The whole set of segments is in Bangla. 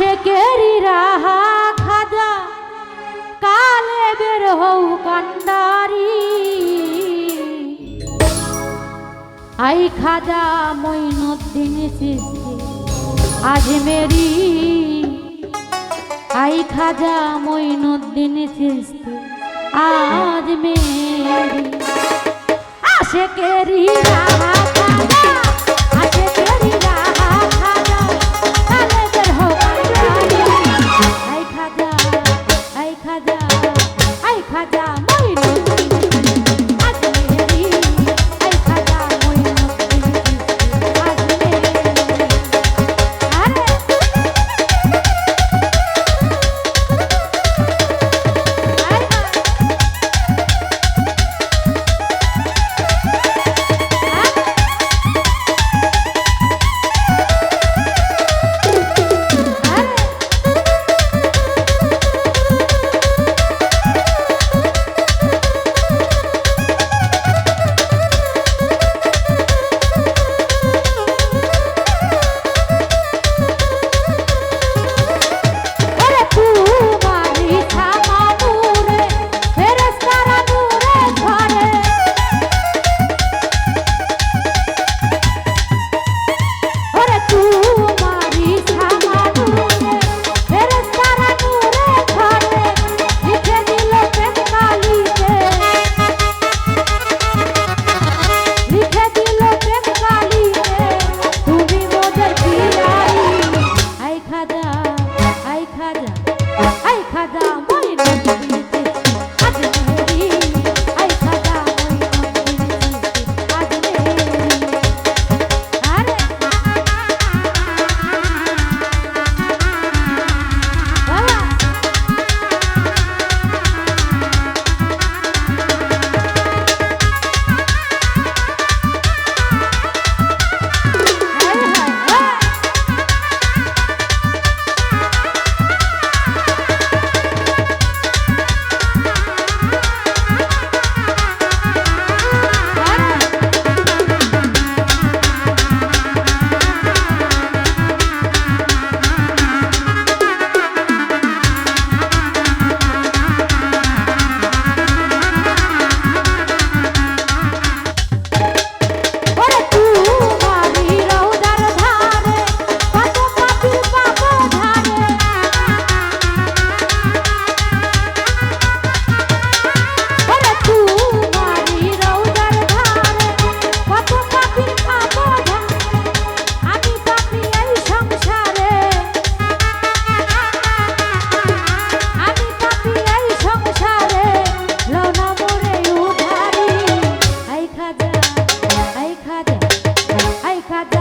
আশেকেরি রাহা খাজা, কালে বের হও কান্ডারি। আই খাজা মইনুদ্দিন সৃষ্টি আজ মেরি। আই খাজা মইনুদ্দিন সৃষ্টি আজ মেরি। আশেকেরি রাহা cadê?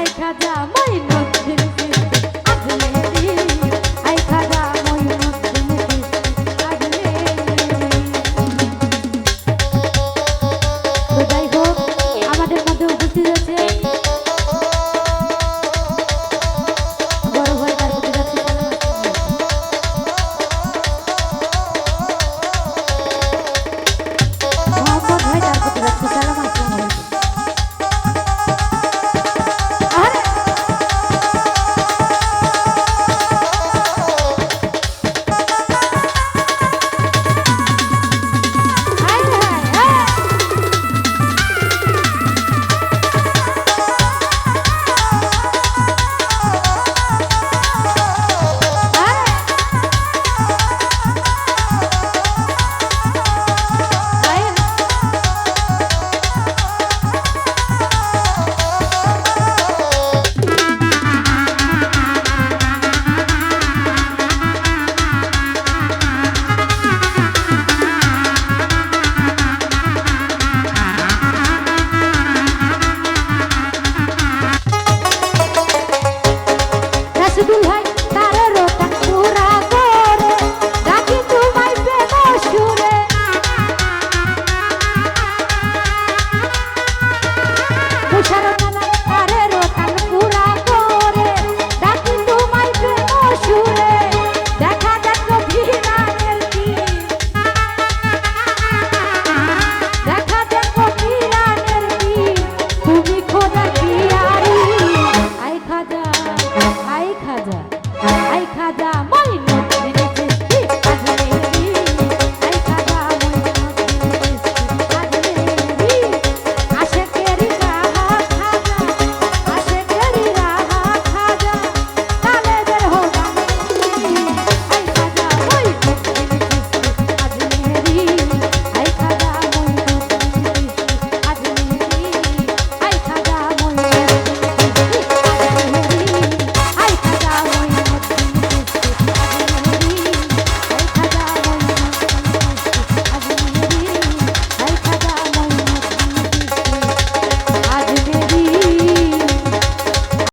রাইখা যা মইনা খাজা আই খাজা মহিনুদ্দিন